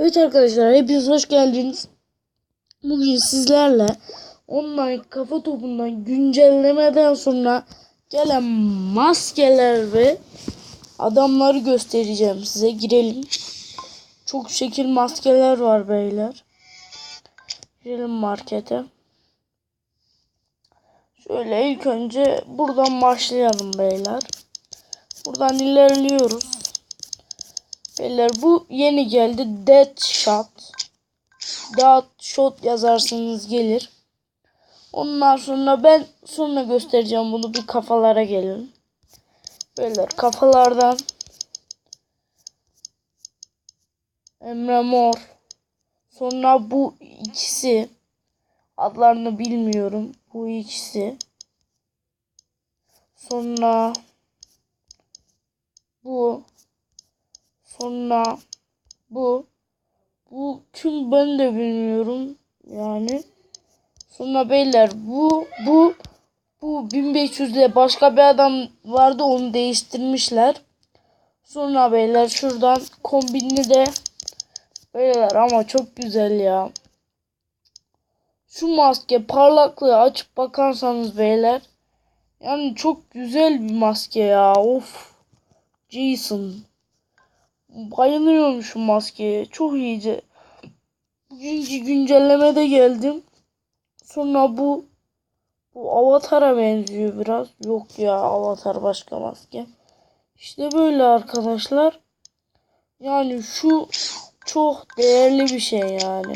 Evet arkadaşlar hepiniz hoş geldiniz. Bugün sizlerle online kafa topundan güncellemeden sonra gelen maskeler ve adamları göstereceğim size. Girelim. Çok şekil maskeler var beyler. Girelim markete. Şöyle ilk önce buradan başlayalım beyler. Buradan ilerliyoruz. Beyler bu yeni geldi. Dead Shot. Dead Shot yazarsanız gelir. Ondan sonra ben sonra göstereceğim bunu bir kafalara gelin. Beyler kafalardan Emre Mor. Sonra bu ikisi adlarını bilmiyorum. Bu ikisi. Sonra bu Sonra bu. Bu kim ben de bilmiyorum. Yani. Sonra beyler bu bu bu 1500 ile başka bir adam vardı onu değiştirmişler. Sonra beyler şuradan kombinli de beyler ama çok güzel ya. Şu maske parlaklığı açıp bakarsanız beyler yani çok güzel bir maske ya. Of. Jason. Bayılıyorum şu maskeye. Çok iyice. Bugünkü güncellemede geldim. Sonra bu bu avatara benziyor biraz. Yok ya avatar başka maske. İşte böyle arkadaşlar. Yani şu çok değerli bir şey yani.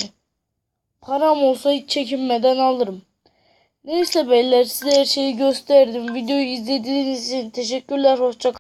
Param olsa hiç çekinmeden alırım. Neyse beyler size her şeyi gösterdim. Videoyu izlediğiniz için teşekkürler. Hoşça